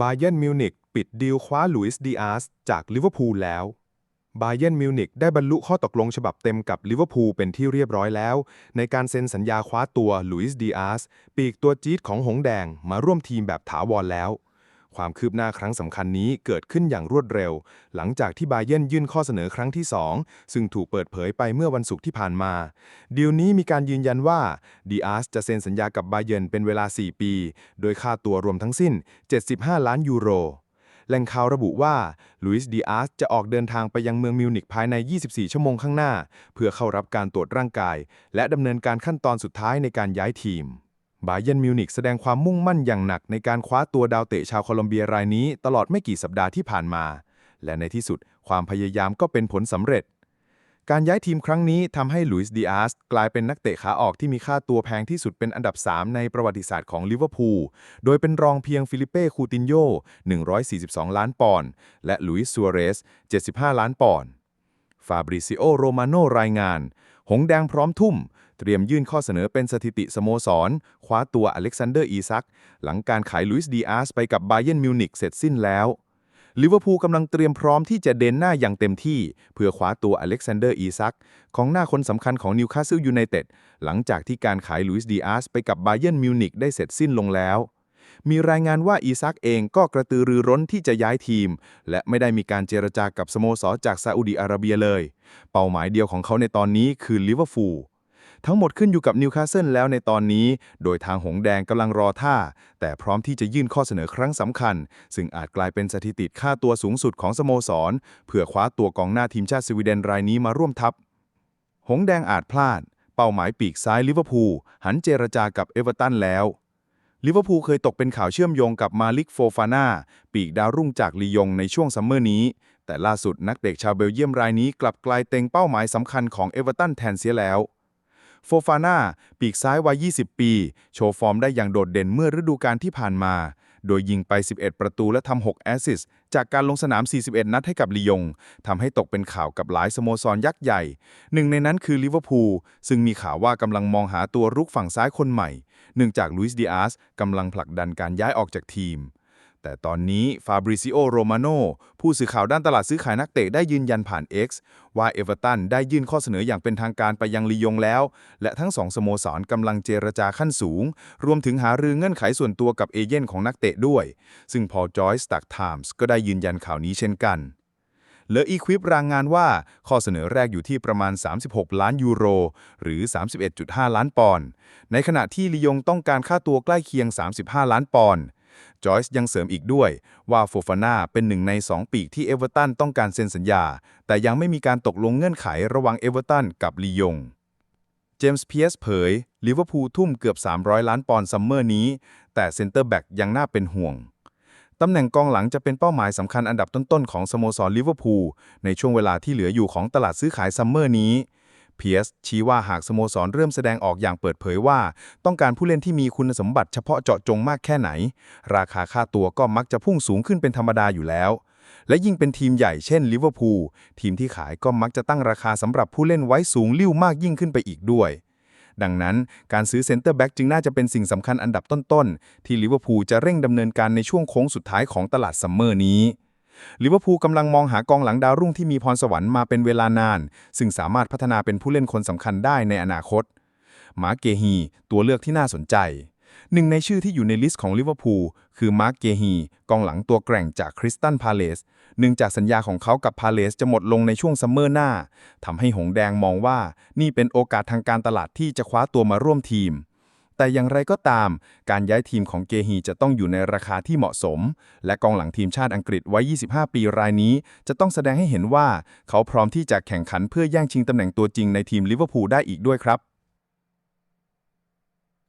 บาเยนมิวนิกปิดดีลคว้าลุยส์ดีอาร์สจากลิเวอร์พูลแล้ว บาเยนมิวนิกได้บรรลุข้อตกลงฉบับเต็มกับลิเวอร์พูลเป็นที่เรียบร้อยแล้ว ในการเซ็นสัญญาคว้าตัวลุยส์ดีอาร์สปีกตัวจี๊ดของหงแดงมาร่วมทีมแบบถาวรแล้ว ความคืบหน้าครั้งสำคัญนี้เกิดขึ้นอย่างรวดเร็ว หลังจากที่บาเย r n ยื่นข้อเสนอครั้งที่ 2 ซึ่งถูกเปิดเผยไปเมื่อวันศุกร์ที่ผ่านมา ดีลนี้มีการยืนยันว่าดีอาร์สจะเซ็นสัญญากับบาเย r n เป็นเวลา 4 ปี โดยค่าตัวรวมทั้งสิ้น 75 ล้านยูโรแหล่งข่าวระบุว่าลุยส์ดีอาร์สจะออกเดินทางไปยังเมืองมิวนิกภายใน 24 ชั่วโมงข้างหน้า เพื่อเข้ารับการตรวจร่างกาย และดำเนินการขั้นตอนสุดท้ายในการย้ายทีม บาเยนมิวนิกแสดงความมุ่งมั่นอย่างหนักในการคว้าตัวดาวเตะชาวโคลอมเบียรายนี้ตลอดไม่กี่สัปดาห์ที่ผ่านมา และในที่สุดความพยายามก็เป็นผลสำเร็จ การย้ายทีมครั้งนี้ทำให้ลุยส์ดีอาร์สกลายเป็นนักเตะขาออกที่มีค่าตัวแพงที่สุดเป็นอันดับ 3 ในประวัติศาสตร์ของลิเวอร์พูล โดยเป็นรองเพียงฟิลิเป้คูตินโญ่142 ล้านปอนด์และลุยส์ซัวเรส 75 ล้านปอนด์ ฟาบริซิโอ โรมาโนรายงาน หงแดงพร้อมทุ่ม เตรียมยื่นข้อเสนอเป็นสถิติสโมสร คว้าตัวอเล็กซานเดอร์อีซัก หลังการขายลุยส์ดีอาร์สไปกับบาเยนมิวนิกเสร็จสิ้นแล้วลิเวอร์พูลกำลังเตรียมพร้อมที่จะเดินหน้าอย่างเต็มที่ เพื่อคว้าตัวอเล็กซานเดอร์อีซักของหน้าคนสำคัญของนิวคาสเซิลยูไนเต็ดหลังจากที่การขายลุยส์ดีอาร์สไปกับบาเยนมิวนิกได้เสร็จสิ้นลงแล้ว มีรายงานว่าอีซักเองก็กระตือรือร้นที่จะย้ายทีม และไม่ได้มีการเจรจากับสโมสรจากซาอุดีอาระเบียเลย เป้าหมายเดียวของเขาในตอนนี้คือลิเวอร์พูลทั้งหมดขึ้นอยู่กับนิวคาสเซิลแล้วในตอนนี้ โดยทางหงแดงกำลังรอท่า แต่พร้อมที่จะยื่นข้อเสนอครั้งสำคัญ ซึ่งอาจกลายเป็นสถิติค่าตัวสูงสุดของสโมสร เพื่อคว้าตัวกองหน้าทีมชาติสวีเดนรายนี้มาร่วมทัพ หงแดงอาจพลาด เป้าหมายปีกซ้ายลิเวอร์พูลหันเจรจากับเอเวอร์ตันแล้ว ลิเวอร์พูลเคยตกเป็นข่าวเชื่อมโยงกับมาลิกโฟฟาน่าปีกดาวรุ่งจากลียงในช่วงซัมเมอร์นี้ แต่ล่าสุดนักเตะชาวเบลเยียมรายนี้กลับกลายเต็งเป้าหมายสำคัญของเอเวอร์ตันแทนเสียแล้วโฟฟาน่าปีกซ้ายวัย 20 ปี โชว์ฟอร์มได้อย่างโดดเด่นเมื่อฤดูกาลที่ผ่านมา โดยยิงไป 11 ประตูและทำ6แอสซิสจากการลงสนาม 41 นัดให้กับลียงทำให้ตกเป็นข่าวกับหลายสโมสรยักษ์ใหญ่ หนึ่งในนั้นคือลิเวอร์พูลซึ่งมีข่าวว่ากำลังมองหาตัวรุกฝั่งซ้ายคนใหม่ เนื่องจากลุยส์ดิอาร์สกำลังผลักดันการย้ายออกจากทีม แต่ตอนนี้ฟาบริซิโอโรมาโนผู้สื่อข่าวด้านตลาดซื้อขายนักเตะได้ยืนยันผ่าน X ว่าเอเวอร์ตันได้ยื่นข้อเสนออย่างเป็นทางการไปยังลียงแล้ว และทั้งสองสโมสรกำลังเจรจาขั้นสูง รวมถึงหารือเงื่อนไขส่วนตัวกับเอเย่นของนักเตะด้วย ซึ่งพอจอยส์ตักไทมส์ก็ได้ยืนยันข่าวนี้เช่นกันเลออีควิปรายงานว่าข้อเสนอแรกอยู่ที่ประมาณ 36 ล้านยูโร หรือ 31.5 ล้านปอนด์ในขณะที่ลียงต้องการค่าตัวใกล้เคียง 35 ล้านปอนด์ จอยส์ยังเสริมอีกด้วยว่าโฟฟาน่าเป็นหนึ่งใน 2 ปีกที่เอเวอร์ตันต้องการเซ็นสัญญา แต่ยังไม่มีการตกลงเงื่อนไขระหว่างเอเวอร์ตันกับลียง เจมส์เพียสเผยลิเวอร์พูลทุ่มเกือบ 300 ล้านปอนด์ซัมเมอร์นี้ แต่เซนเตอร์แบ็กยังน่าเป็นห่วงตำแหน่งกองหลังจะเป็นเป้าหมายสำคัญอันดับต้นๆ ของสโมสรลิเวอร์พูลในช่วงเวลาที่เหลืออยู่ของตลาดซื้อขายซัมเมอร์นี้ เพียสชี้ว่าหากสโมสรเริ่มแสดงออกอย่างเปิดเผยว่า ต้องการผู้เล่นที่มีคุณสมบัติเฉพาะเจาะจงมากแค่ไหน ราคาค่าตัวก็มักจะพุ่งสูงขึ้นเป็นธรรมดาอยู่แล้ว และยิ่งเป็นทีมใหญ่เช่นลิเวอร์พูลทีมที่ขายก็มักจะตั้งราคาสำหรับผู้เล่นไว้สูงลิ่วมากยิ่งขึ้นไปอีกด้วยดังนั้นการซื้อเซ็นเตอร์แบ็กจึงน่าจะเป็นสิ่งสำคัญอันดับต้น ๆ ที่ลิเวอร์พูลจะเร่งดำเนินการในช่วงโค้งสุดท้ายของตลาดซัมเมอร์นี้ ลิเวอร์พูลกำลังมองหากองหลังดาวรุ่งที่มีพรสวรรค์มาเป็นเวลานาน ซึ่งสามารถพัฒนาเป็นผู้เล่นคนสำคัญได้ในอนาคต มาร์กเกฮี ตัวเลือกที่น่าสนใจ หนึ่งในชื่อที่อยู่ในลิสต์ของลิเวอร์พูลคือมาร์กเกฮี กองหลังตัวแกร่งจากคริสตันพาเลสเนื่องจากสัญญาของเขากับพาเลสจะหมดลงในช่วงซัมเมอร์หน้าทำให้หงแดงมองว่านี่เป็นโอกาสทางการตลาดที่จะคว้าตัวมาร่วมทีม แต่อย่างไรก็ตาม การย้ายทีมของเกฮีจะต้องอยู่ในราคาที่เหมาะสม และกองหลังทีมชาติอังกฤษไว้ 25 ปีรายนี้ จะต้องแสดงให้เห็นว่า เขาพร้อมที่จะแข่งขันเพื่อแย่งชิงตำแหน่งตัวจริงในทีมลิเวอร์พูลได้อีกด้วยครับ